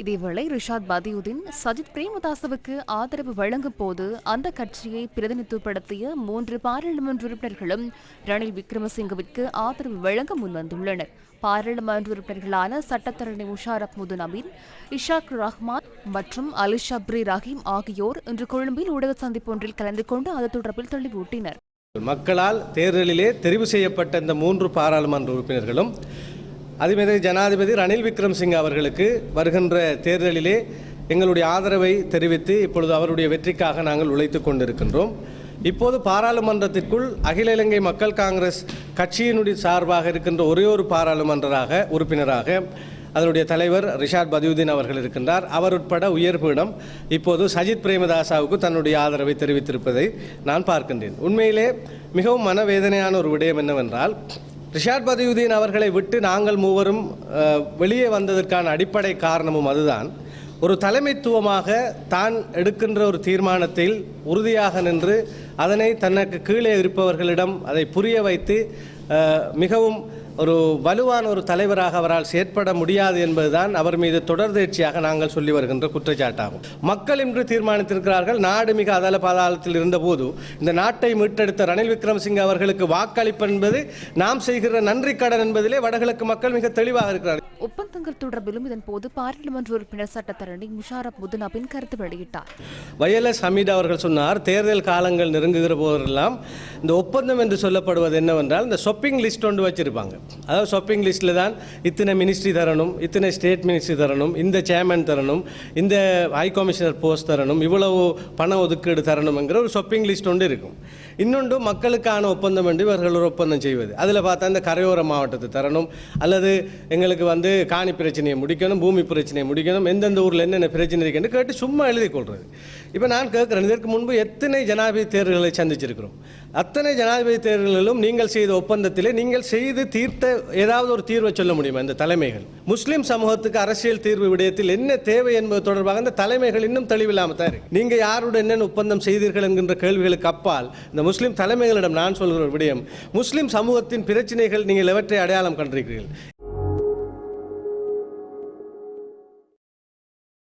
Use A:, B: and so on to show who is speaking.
A: இதேவேளை ரிஷாத் பதியுதீன் சஜித் பிரேமதாசவுக்கு ஆதரவு வழங்கும் போது அந்த கட்சியை பிரதிநிதித்துவப்படுத்திய மூன்று பாராளுமன்ற உறுப்பினர்களும் ரணில் விக்ரமசிங்கவிற்கு ஆதரவு வழங்க முன்வந்துள்ளனர். பாராளுமன்ற உறுப்பினர்களான சட்டத்தரணி முஷாரப் முதுன் அமீன் இஷாக் ரஹ்மான் மற்றும் அலி ஷப்ரி ரஹீம் ஆகியோர் இன்று கொழும்பில் ஊடக சந்திப்பொன்றில் கலந்து கொண்டு அது தொடர்பில் தெளிவூட்டினர்.
B: மக்களால் தேர்தலிலே தெரிவு செய்யப்பட்ட இந்த மூன்று பாராளுமன்ற உறுப்பினர்களும் அதேமாதிரி ஜனாதிபதி ரணில் விக்ரம்சிங் அவர்களுக்கு வருகின்ற தேர்தலிலே எங்களுடைய ஆதரவை தெரிவித்து இப்பொழுது அவருடைய வெற்றிக்காக நாங்கள் உழைத்து கொண்டிருக்கின்றோம். இப்போது பாராளுமன்றத்திற்குள் அகில இலங்கை மக்கள் காங்கிரஸ் கட்சியினுடைய சார்பாக இருக்கின்ற ஒரே ஒரு பாராளுமன்றராக உறுப்பினராக அதனுடைய தலைவர் ரிஷாட் பதியுதீன் அவர்கள் இருக்கின்றார். அவர் உட்பட உயர்பீடம் இப்போது சஜித் பிரேமதாசாவுக்கு தன்னுடைய ஆதரவை தெரிவித்திருப்பதை நான் பார்க்கின்றேன். உண்மையிலே மிகவும் மனவேதனையான ஒரு விடயம் என்னவென்றால் ரிஷாட் பதியுதீன் அவர்களை விட்டு நாங்கள் மூவரும் வெளியே வந்ததற்கான அடிப்படை காரணமும் அதுதான். ஒரு தலைமைத்துவமாக தான் எடுக்கின்ற ஒரு தீர்மானத்தில் உறுதியாக நின்று அதனை தனக்கு கீழே இருப்பவர்களிடம் அதை புரிய வைத்து மிகவும் ஒரு வலுவான ஒரு தலைவராக அவரால் செயற்பட முடியாது என்பதுதான் அவர் மீது தொடர்ந்தேர்ச்சியாக நாங்கள் சொல்லி வருகின்ற குற்றச்சாட்டாகும். மக்கள் இன்று தீர்மானித்திருக்கிறார்கள் நாடு மிக அதல பாதாளத்தில் இருந்தபோது இந்த நாட்டை மீட்டெடுத்த ரணில் விக்ரமசிங்க அவர்களுக்கு வாக்களிப்பு என்பது நாம் செய்கிற நன்றி கடன் என்பதிலே வடகிழக்கு மக்கள் மிக தெளிவாக இருக்கிறார்கள்.
A: ஒப்பந்தங்கள் தொடர்பிலும் இதன்போது பாராளுமன்ற உறுப்பினர் சட்டத்தரணி முஷாரப் முது நபீன் கருத்து வெளியிட்டார்.
B: வயலஸ் ஹமீட் அவர்கள் சொன்னார் தேர்தல் காலங்கள் நெருங்குகிற போதெல்லாம் இந்த ஒப்பந்தம் என்று சொல்லப்படுவது என்னவென்றால் இந்த ஷாப்பிங் லிஸ்ட் ஒன்று வச்சிருப்பாங்க. அதாவது ஷாப்பிங் லிஸ்ட்டில் தான் இத்தனை மினிஸ்ட்ரி தரணும் இத்தனை ஸ்டேட் மினிஸ்ட்ரி தரணும் இந்த சேர்மன் தரணும் இந்த ஹை கமிஷனர் போஸ்ட் தரணும் இவ்வளவு பண ஒதுக்கீடு தரணுங்கிற ஒரு ஷாப்பிங் லிஸ்ட் ஒன்று இருக்கும். இன்னொன்று மக்களுக்கான ஒப்பந்தம் என்று இவர்கள் ஒரு ஒப்பந்தம் செய்வது. அதில் பார்த்தா இந்த கரையோர மாவட்டத்தை தரணும் அல்லது எங்களுக்கு வந்து காணி பிரச்சனையை முடிக்கணும் பூமி பிரச்சனையை முடிக்கணும் எந்தெந்த ஊரில் என்னென்ன பிரச்சனை இருக்குன்னு கேட்டு சும்மா எழுதி கொள்வது இப்போ நான் கேட்குறேன் இதற்கு முன்பு எத்தனை ஜனாதிபதி தேர்தல்களை சந்திச்சிருக்கிறோம்? அத்தனை ஜனாதிபதி தேர்தல்களிலும் நீங்கள் செய்த ஒப்பந்தத்திலே நீங்கள் செய்து தீர்த்த ஏதாவது ஒரு தீர்வை சொல்ல முடியுமா இந்த தலைமைகள்? முஸ்லீம் சமூகத்துக்கு அரசியல் தீர்வு விடயத்தில் என்ன தேவை என்பது தொடர்பாக இந்த தலைமைகள் இன்னும் தெளிவில்லாமல் தான் இருக்கு. நீங்க யாருடன் என்னென்ன ஒப்பந்தம் செய்தீர்கள் என்கின்ற கேள்விகளுக்கு அப்பால் இந்த முஸ்லீம் தலைமைகளிடம் நான் சொல்கிற ஒரு விடயம் முஸ்லீம் சமூகத்தின் பிரச்சனைகள் நீங்கள் எவற்றை அடையாளம் கண்டிருக்கிறீர்கள்?